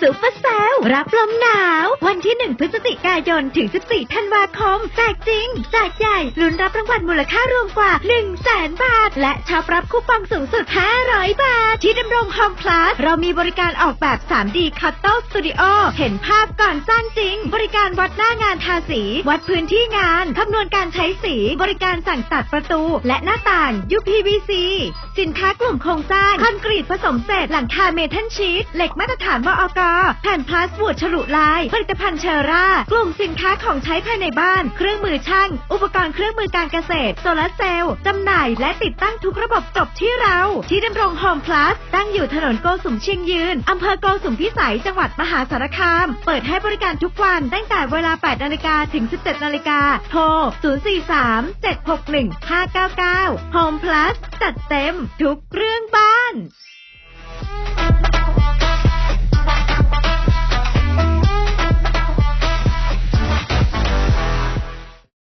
ซูเปอร์เซลรับลมหนาว วันที่ 1 พฤศจิกายนถึง 14 ธันวาคมแจกจริงแจกใหญ่ลุ้นรับรางวัลมูลค่ารวมกว่า 1 0 0 0 0แสนบาท และชอบรับคูปองสูงสุด 500 บาท ที่ดำรงโฮมพลัสเรามีบริการออกแบบ 3D คัตเต l สตูดิโอเห็นภาพก่อนสร้างจริง บริการวัดหน้างานทาสี วัดพื้นที่งานคำนวณการใช้สี บริการสั่งตัดประตู และหน้าต่าง UPVC สินค้ากลุ่มโครงสร้างคอนกรีตผสมเศษหลังคาเมทัลชีตเหล็กมาตรฐานวอกแผ่นพลาสวูดฉลุลาย ผลิตภัณฑ์เชอร่า กลุ่มสินค้าของใช้ภายในบ้าน เครื่องมือช่าง อุปกรณ์เครื่องมือการเกษตร โซลาร์เซลล์จำหน่ายและติดตั้งทุกระบบจบที่เรา ที่ดำรงโฮมพลัสตั้งอยู่ถนนโกสุมเชียงยืน อำเภอโกสุมพิสัย จังหวัดมหาสารคาม เปิดให้บริการทุกวันตั้งแต่เวลา 8 นาฬิกาถึง 17 นาฬิกา โทร 043 761 599 Home Plus จัดเต็มทุกเรื่องบ้าน